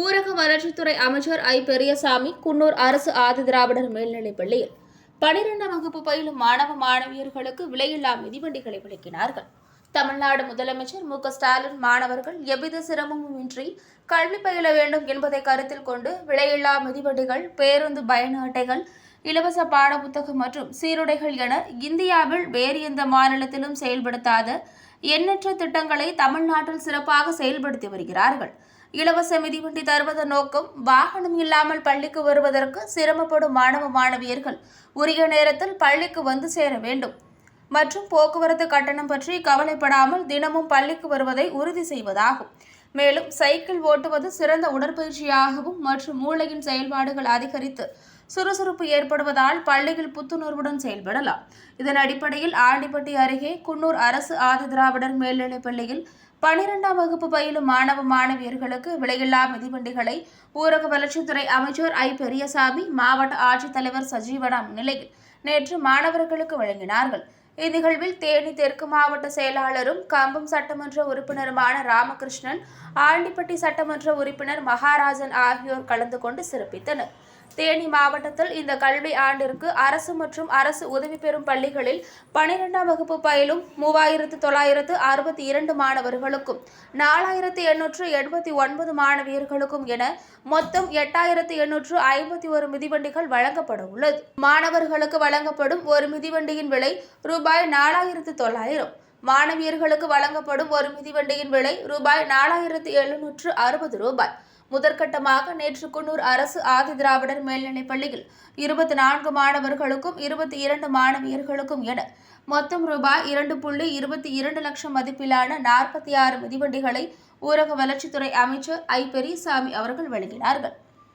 ஊரக வளர்ச்சித்துறை அமைச்சர் ஐ. பெரியசாமி குன்னூர் அரசு ஆதி திராவிடர் மேல்நிலைப் பள்ளியில் பனிரெண்டாம் வகுப்பு பயிலும் மாணவ மாணவியர்களுக்கு விலையில்லா மிதிவண்டிகளை விளக்கினார்கள். தமிழ்நாடு முதலமைச்சர் மு. ஸ்டாலின் மாணவர்கள் எவ்வித சிரமமும் இன்றி கல்வி பயில வேண்டும் என்பதை கருத்தில் கொண்டு விலையில்லா மிதிவண்டிகள் பேருந்து பயண அட்டைகள் இலவச பாட புத்தகம் மற்றும் சீருடைகள் என இந்தியாவில் வேறு எந்த மாநிலத்திலும் செயல்படுத்தாத எண்ணற்ற திட்டங்களை தமிழ்நாட்டில் சிறப்பாக செயல்படுத்தி வருகிறார்கள். இலவச மிதிவண்டி தருவதன் நோக்கம் வாகனம் இல்லாமல் பள்ளிக்கு வருவதற்கு சிரமப்படும் மாணவ மாணவியர்கள் உரிய நேரத்தில் பள்ளிக்கு வந்து சேர வேண்டும். மற்றும் போக்குவரத்து கட்டணம் பற்றி கவலைப்படாமல் தினமும் பள்ளிக்கு வருவதை உறுதி செய்வதாகும். மேலும் சைக்கிள் ஓட்டுவது சிறந்த உடற்பயிற்சியாகவும் மற்றும் மூளையின் செயல்பாடுகள் அதிகரித்து சுறுசுறுப்பு ஏற்படுவதால் பள்ளியில் புத்துணர்வுடன் செயல்படலாம். இதன் அடிப்படையில் ஆண்டிப்பட்டி அருகே குன்னூர் அரசு ஆதி திராவிடர் மேல்நிலைப் பள்ளியில் பனிரெண்டாம் வகுப்பு பயிலும் மாணவ மாணவியர்களுக்கு விலையில்லா மிதிவண்டிகளை ஊரக வளர்ச்சித்துறை அமைச்சர் ஐ. பெரியசாமி மாவட்ட ஆட்சித்தலைவர் சஜீவனா நிலையில் நேற்று மாணவர்களுக்கு வழங்கினார்கள். இந்நிகழ்வில் தேனி தெற்கு மாவட்ட செயலாளரும் கம்பம் சட்டமன்ற உறுப்பினருமான ராமகிருஷ்ணன் ஆண்டிப்பட்டி சட்டமன்ற உறுப்பினர் மகாராஜன் ஆகியோர் கலந்து கொண்டு சிறப்பித்தனர். தேனி மாவட்டத்தில் இந்த கல்வி ஆண்டிற்கு அரசு மற்றும் அரசு உதவி பெறும் பள்ளிகளில் பனிரெண்டாம் வகுப்பு பயிலும் மூவாயிரத்து தொள்ளாயிரத்து அறுபத்தி இரண்டு மாணவர்களுக்கும் நாலாயிரத்து எண்ணூற்று எண்பத்தி ஒன்பது மாணவியர்களுக்கும் என மொத்தம் எட்டாயிரத்து எண்ணூற்று ஐம்பத்தி ஒரு மிதிவண்டிகள் வழங்கப்பட உள்ளது. மாணவர்களுக்கு வழங்கப்படும் ஒரு மிதிவண்டியின் விலை ரூபாய் நாலாயிரத்து தொள்ளாயிரம். மாணவியர்களுக்கு வழங்கப்படும் ஒரு மிதிவண்டியின் விலை ரூபாய் நாலாயிரத்து எழுநூற்று அறுபது ரூபாய். முதற்கட்டமாக நேற்று குன்னூர் அரசு ஆதி திராவிடர் மேல்நிலைப் பள்ளியில் இருபத்தி நான்கு மாணவர்களுக்கும் இருபத்தி இரண்டு மாணவியர்களுக்கும் என மொத்தம் ரூபாய் இரண்டு புள்ளி இருபத்தி இரண்டு லட்சம் மதிப்பிலான நாற்பத்தி ஆறு மிதிவண்டிகளை ஊரக வளர்ச்சித்துறை அமைச்சர் ஐ பெரியசாமி அவர்கள் வழங்கினார்கள்.